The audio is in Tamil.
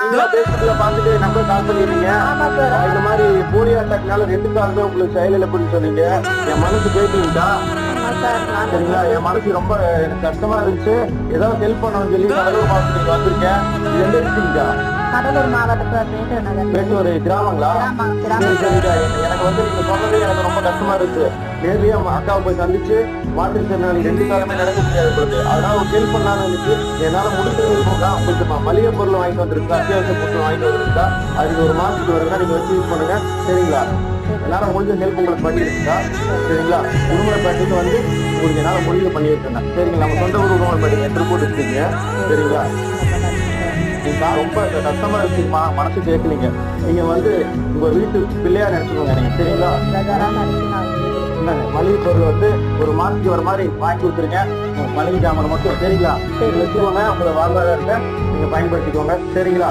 பேஸ்புக்ல பாத்துட்டு நம்பர் கால் பண்ணிருக்கீங்க இந்த மாதிரி போலியோ அட்டாக்னால ரெண்டு காலுமே உங்களுக்கு செயலிழப்புன்னு சொன்னீங்க. என் மனசு கேட்டீங்களா சரிங்களா? என் மனசு ரொம்ப எனக்கு கஷ்டமா இருந்துச்சு. ஏதாவது ஹெல்ப் பண்ணணும்னு சொல்லி கடலூர் மாவட்டத்துக்கு வந்திருக்கேன். இது எந்த இருக்கீங்க கடலூர் மாவட்டத்தில் மேட்டூர் கிராமங்களா? எனக்கு- வந்து நீங்க சொன்னதே எனக்கு ரொம்ப கஷ்டமா இருக்கு நேர்லயே அம்மா அக்காவை போய் சந்திச்சு மாற்றுத்திறனாளி ரெண்டு காலமே நடக்க முடியாது உங்களுக்கு அதனால அவங்க ஹெல்ப் பண்ணலாம்னு இருந்துச்சு என்னால முடிஞ்சது இருக்கா உங்களுக்கு மளிகை பொருள் வாங்கிட்டு வந்திருக்கா அத்தியாவசிய பொருள் வாங்கிட்டு வந்திருக்கா அதுக்கு ஒரு மாசத்துக்கு வருதுன்னா நீங்க வச்சு யூஸ் பண்ணுங்க. சரிங்களா? எல்லாரும் முடிஞ்ச ஹெல்ப் உங்களுக்கு பண்ணிருக்கா சரிங்களா? உடுமலைப்பேட்டைக்கு வந்து உங்களுக்கு என்னால் முடிவு பண்ணி பண்ணியிருக்கேன் சரிங்களா? நம்ம சொந்த ஊர் உடுமலைப்பேட்டை திருப்பூர் இருக்கீங்க? சரிங்களா? நான் ரொம்ப கஷ்டமா இருக்குமா மனசு கேட்கலீங்க. நீங்க வந்து உங்க வீட்டு பிள்ளையா நினைச்சுக்கோங்க நீங்க. சரிங்களா? இந்தாங்க, மளிகை பொருள் வந்து ஒரு மாசத்துக்கு வர மாதிரி வாங்கி கொடுத்துருங்க உங்க மளிகை ஜாமான் மட்டும் சரிங்களா வச்சுக்கோங்க உங்களை வாழ்வாதாரத்தை நீங்க பயன்படுத்திக்கோங்க. சரிங்களா?